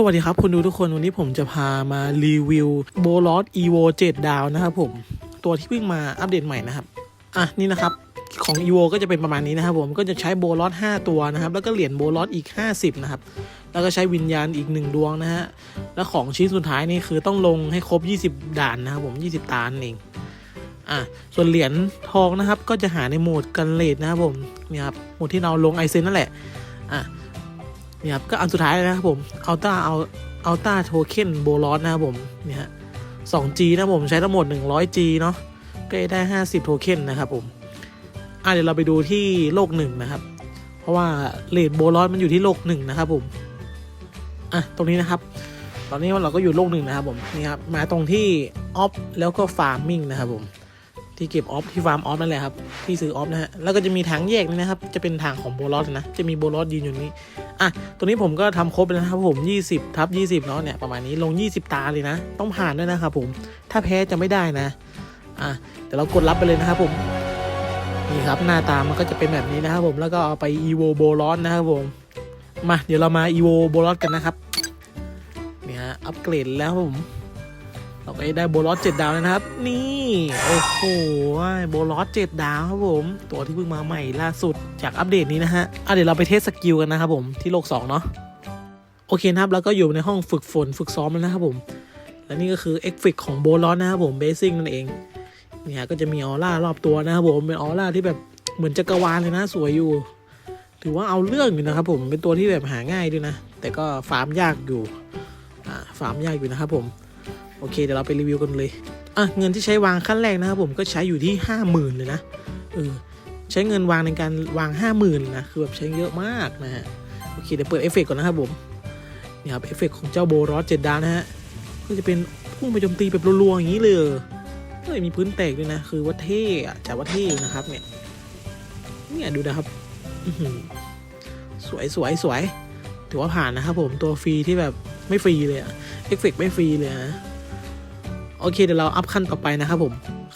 สวัสดีครับคุณดูทุกคนวันนี้ผมจะพามารีวิวโบลอส evo 7ดดาวนะครับผมตัวที่เพิ่งมาอัปเดตใหม่นะครับ อะนี่นะครับของ evo ก็จะเป็นประมาณนี้นะครับผมก็จะใช้โบลอส5ตัวนะครับ แล้วก็เหรียญโบลอสอีก 50 นะครับ แล้วก็ใช้วิญญาณอีก 1 ดวงนะฮะ แล้วของชิ้นสุดท้ายนี่คือต้องลงให้ครบ 20 ด่านนะครับผม 20 ตานั่นเอง อะ ส่วนเหรียญทองนะครับ ก็จะหาในโหมดกันเลดนะครับผม นี่ครับ โหมดที่เราลงไอเซนนั่นแหละ อะ นี่ยครับก็อันสุดท้ายเลยนะครับผมอัลต้าเอาอัลต้าโทเค็นโบลอสนะครับผมเนี่ยฮะ 2G นะครับผมใช้ทั้งหมด 100G เนาะก็ได้ 50 โทเค็นนะครับผมอะเดี๋ยวเราไปดูที่โลกหนึ่งนะครับ เพราะว่าเลทโบลอสมันอยู่ที่โลกหนึ่งนะครับผมอะตรงนี้นะครับ ตอนนี้เราก็อยู่โลกหนึ่งนะครับผมนี่ครับมาตรงที่ออฟแล้วก็ฟาร์มิงนะครับผมที่เก็บออฟที่ฟาร์มออฟนั่นแหละครับที่ซื้อออฟนะฮะแล้วก็จะมีทางแยกนี่นะครับ จะเป็นทางของโบลอสนะจะมีโบลอสยืนอยู่นี้ อะตัวนี้ผมก็ทำครบแล้วนะครับผม 20ทับ20เนาะเนี่ยประมาณนี้ลง 20 ตาเลยนะ ต้องผ่านด้วยนะครับผม ถ้าแพ้จะไม่ได้นะ อะเดี๋ยวเรากดรับไปเลยนะครับผมนี่ครับหน้าตามันก็จะเป็นแบบนี้นะครับผมแล้วก็เอาไป evo b o l o s นะครับผมมาเดี๋ยวเรามา evo b o l o s กันนะครับเนี่ยฮะอัปเกรดแล้วครับผม เราก็ได้โบลอสเจ็ดดาวแล้วนะครับ นี่โอ้โหโบลอสเจ็ดดาวครับผม ตัวที่เพิ่งมาใหม่ล่าสุดจากอัปเดตนี้นะฮะอะเดี๋ยวเราไปเทสสกิลกันนะครับผมที่โลก2เนาะโอเคนะครับแล้วก็อยู่ในห้องฝึกฝนฝึกซ้อมแล้วนะครับผม และนี่ก็คือเอฟเฟกของโบลอสนะครับผมเบสซิ่งนั่นเองเนี่ยก็จะมีออร่ารอบตัวนะครับผมเป็นออร่าที่แบบเหมือนจักรวาลเลยนะสวยอยู่ถือว่าเอาเรื่องอยู่นะครับผมเป็นตัวที่แบบหาง่ายด้วยนะ แต่ก็ฟาร์มยากอยู่ อ่า ฟาร์มยากอยู่นะครับผม โอเคเดี๋ยวเราไปรีวิวกันเลยอะเงินที่ใช้วางขั้นแรกนะครับผมก็ใช้อยู่ที่ห้าหมื่นเลยนะเออใช้เงินวางในการวางห้าหมื่นนะคือแบบใช้เยอะมากนะฮะโอเคเดี๋ยวเปิดเอฟเฟกต์ก่อนนะครับผมนี่ครับเอฟเฟกต์ของเจ้าโบรอสเจ็ดดาวนะฮะก็จะเป็นพุ่งไปโจมตีแบบรัวๆอย่างนี้เลยเฮ้ยมีพื้นแตกด้วยนะคือว่าเท่อะจะว่าเท่นะครับเนี่ยเนี่ยดูนะครับสวยสวยสวยถือว่าผ่านนะครับผมตัวฟรีที่แบบไม่ฟรีเลยอะเอฟเฟกต์ไม่ฟรีเลยนะ โอเคเดี๋ยวเราอัพขั้นต่อไปนะครับผม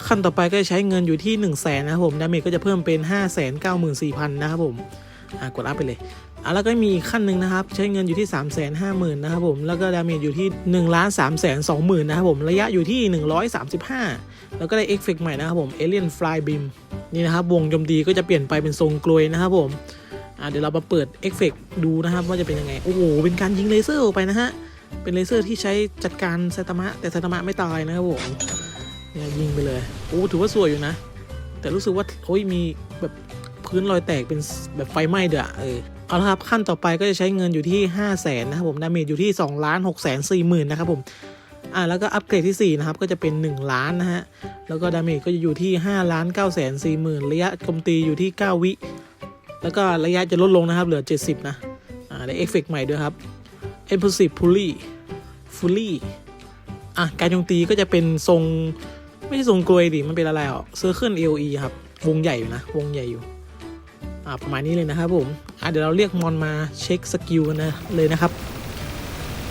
ขั้นต่อไปก็จะใช้เงินอยู่ที่1นึ่งแสนนะครับผมดาเมจก็จะเพิ่มเป็น 5 9 4 0 0 0นะครับผมอ่ากดอัพไปเลยอะแล้วก็มีขั้นหนึ่งนะครับใช้เงินอยู่ที่ 3 5 0 0 0 0นะครับผมแล้วก็ดาเมจอยู่ที่1นึ่งล้านสามแสนสองหมื่นนะครับผมระยะอยู่ที่ 135 แล้วก็ได้เอฟเฟกใหม่นะครับผมเอเลียนฟลายบิมนี่นะครับวงจมตีก็จะเปลี่ยนไปเป็นทรงกลวยนะครับผมอะเดี๋ยวเรามาเปิดเอฟเฟกดูนะครับว่าจะเป็นยังไงโอ้โหเป็นการยิงเลเซอร์ออกไปนะฮะ เป็นเลเซอร์ที่ใช้จัดการไซตามะ แต่ไซตามะไม่ตายนะครับผมเนี่ยยิงไปเลยโอ้ถือว่าสวยอยู่นะ แต่รู้สึกว่าโอ้ยมีแบบพื้นรอยแตกเป็นแบบไฟไหม้เด้อเออเอาละครับขั้นต่อไปก็จะใช้เงินอยู่ที่ 5 0 0แสนนะครับผมดาเมจอยู่ที่2ล้าน6แสน4หมื่นนะครับผมอ่าแล้วก็อัปเกรดที่ 4 นะครับ ก็จะเป็น 1 ล้านนะฮะ แล้วก็ดาเมจก็จะอยู่ที่5ล้าน9แสน4หมื่นระยะโจมตีอยู่ที่ 9 วิ แล้วก็ระยะจะลดลงนะครับ เหลือ 70 นะอ่าได้เอฟเฟกต์ใหม่ด้วยครับ e m p u l s i v e Pulley ฟูลี่อะการโจมตีก็จะเป็นทรง ไม่ใช่ทรงกลวยดิ มันเป็นอะไรอะเซอร์เคิล AOE ครับ วงใหญ่อยู่นะ วงใหญ่อยู่ อะประมาณนี้เลยนะครับผม อะเดี๋ยวเราเรียกมอนมาเช็คสกิลกันนะเลยนะครับ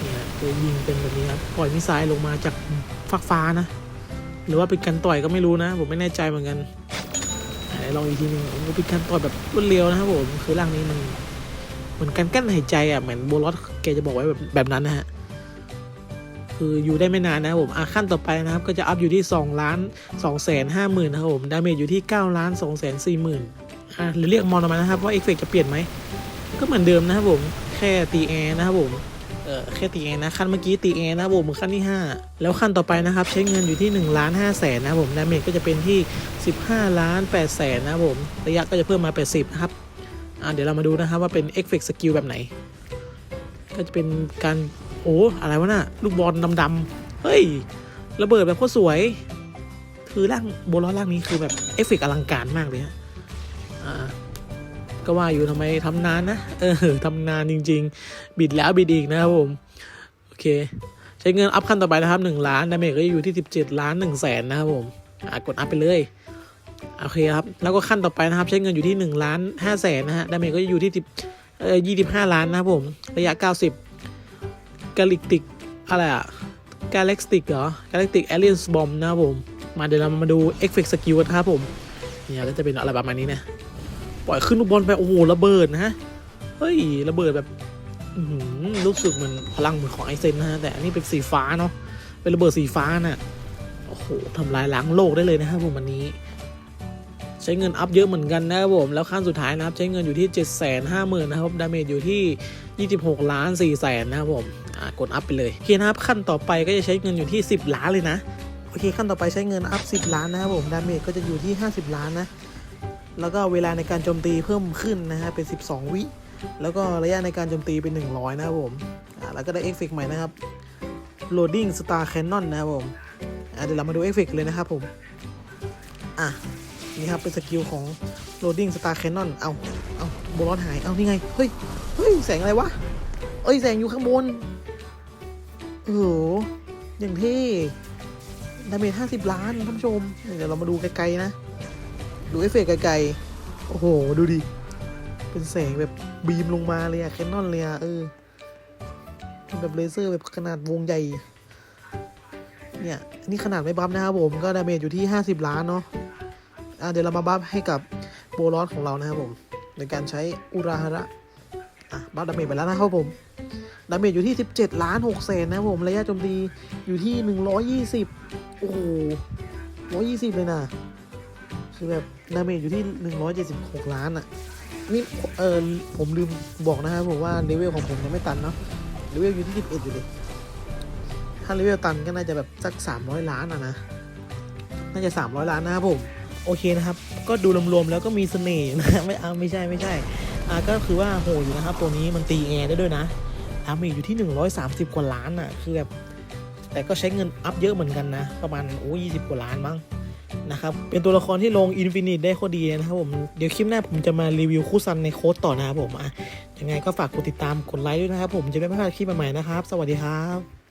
เนี่ยตัวยิงเป็นแบบนี้ครับ ปล่อยมิสไซล์ลงมาจากฟากฟ้านะ หรือว่าเป็นการต่อยก็ไม่รู้นะ ผมไม่แน่ใจเหมือนกันเดี๋ยลองอีกทีหนึงมันเป็นการต่อยแบบรวดเร็วนะครับผม คือร่างนี้มัน มือนการกั้นหายใจอะเหมือนโบลอสแกจะบอกไว้แบบแบบนั้นนะฮะคืออยู่ได้ไม่นานนะผมอะขั้นต่อไปนะครับ ก็จะอัพอยู่ที่2ล้าน2แสนห้าหมื่นนะครับผมดาเมจอยู่ที่9ล้าน2แสนสี่หมื่นอะหรือเรียกมอนออกมานะครับว่าเอฟเฟกจะเปลี่ยนไหมก็เหมือนเดิมนะครับผมแค่ตีแอร์นะครับผมเออแค่ตีแอร์นะขั้นเมื่อกี้ตีแอร์นะผมขั้นที่ 5 แล้วขั้นต่อไปนะครับ ใช้เงินอยู่ที่1ล้าน5แสนนะผมดาเมจก็จะเป็นที่ 15 ล้าน8แสนนะผมระยะก็จะเพิ่มมา 80นะครับ เดี๋ยวเรามาดูนะครับว่าเป็นเอฟเฟกต์สกิลแบบไหน ก็จะเป็นการโอ้อะไรวะน่ะ ลูกบอลดำๆเฮ้ย ระเบิดแบบโคตรสวย คือร่างโบลอร่างนี้คือแบบเอฟเฟกต์อลังการมากเลยฮะก็ว่าอยู่ทำไมทำนานนะ เออทำนานจริง ๆ บิดแล้วบิดอีกนะครับผม โอเค ใช้เงินอัพขั้นต่อไปนะครับ 1 ล้านดาเมจก็อยู่ที่ 17 ล้าน1แสนนะครับผมกดอัพไปเลย โอเคครับ แล้วก็ขั้นต่อไปนะครับ ใช้เงินอยู่ที่1ล้าน5แสนนะฮะดาเมจก็จะอยู่ที่10เอ่อ25ล้านนะครับผม ระยะ 90กาลิกติกอะไรอะกาเล็กติกเหรอกาเล็กติกแอเลียนส์บอมนะครับผม มาเดี๋ยวเรามาดูเอฟเฟกต์สกิลกันครับผม เนี่ยก็จะเป็นอะไรประมาณนี้นะ ปล่อยขึ้นลูกบอลไป โอ้โหระเบิดนะฮะ เฮ้ยระเบิดแบบรู้สึกเหมือนพลังเหมือนของไอเซนนะฮะ แต่อันนี้เป็นสีฟ้าเนาะ เป็นระเบิดสีฟ้าน่ะ โอ้โหทำลายล้างโลกได้เลยนะครับผมวันนี้ ใช้เงินอัพเยอะเหมือนกันนะครับผม แล้วขั้นสุดท้ายนะครับใช้เงินอยู่ที่ 7 5 0 0 0 0นะครับ ดาเมจอยู่ที่ 26 ล้าน4แสนนะครับผมกดอัพไปเลยโอเคนะครับขั้นต่อไปก็จะใช้เงินอยู่ที่ 10 ล้านเลยนะ โอเคขั้นต่อไปใช้เงินอัพ 10 ล้านนะครับผม ดาเมจก็จะอยู่ที่ 50 ล้านนะ แล้วก็เวลาในการโจมตีเพิ่มขึ้นนะฮะเป็น 12 วิ แล้วก็ระยะในการโจมตีเป็น 100 นะครับผม แล้วก็ได้เอฟเฟกใหม่นะครับ loading star cannon นะครับผมเดี๋ยวเรามาดูเอฟเฟกเลยนะครับผม อะ นี่ครับเป็นสกิลของ loading star cannon เอาเอาโบลอสหาย เอานี่ไง เฮ้ย เฮ้ย แสงอะไรวะ เอ้ย แสงอยู่ข้างบน โอ้โห อย่างเท่ดาเมจ50ล้านท่านผู้ชม เดี๋ยวเรามาดูไกลๆนะ ดูเอฟเฟกไกลๆ โอ้โห ดูดิ เป็นแสงแบบบีมลงมาเลยอะแคนนอนเลยอะเออเป็นแบบเลเซอร์แบบขนาดวงใหญ่ เนี่ย นี่ขนาดไม่บัฟนะครับผม ก็ดาเมจอยู่ที่50ล้านเนาะ เดี๋ยวเรามาบัฟให้กับโบลอสของเรานะครับผม ในการใช้อุราฮาระอะบัฟดาเมจไปแล้วนะครับผมดาเมจอยู่ที่ 17 ล้าน6แสนนะครับผม ระยะโจมตีอยู่ที่ 120 โอ้โห120 เลยนะ คือแบบดาเมจอยู่ที่ 176 ล้านอะนี่เออผมลืมบอกนะครับผมว่าเลเวลของผมยังไม่ตันเนาะ เลเวลอยู่ที่ 11 อยู่เลย ถ้าเลเวลตันก็น่าจะแบบสัก 300 ล้านอะนะ น่าจะ 300 ล้านนะครับผม โอเคนะครับ ก็ดูรวมๆแล้วก็มีเสน่ห์นะไม่เอาไม่ใช่ไม่ใช่อ่าก็คือว่าโหอยู่นะครับ ตัวนี้มันตีแอร์ได้ด้วยนะดาเมจอยู่ที่ 130 กว่าล้านอะคือแบบแต่ก็ใช้เงินอัพเยอะเหมือนกันนะ ประมาณโอ้ยี่สิบกว่าล้านมั้งนะครับเป็นตัวละครที่ลงอินฟินิตได้โคตรดีนะครับผม เดี๋ยวคลิปหน้าผมจะมารีวิวคู่ซันในโค้ดต่อนะครับผมอะยังไงก็ฝากกดติดตามกดไลค์ด้วยนะครับผมจะได้ไม่พลาดคลิปใหม่ๆนะครับ สวัสดีครับ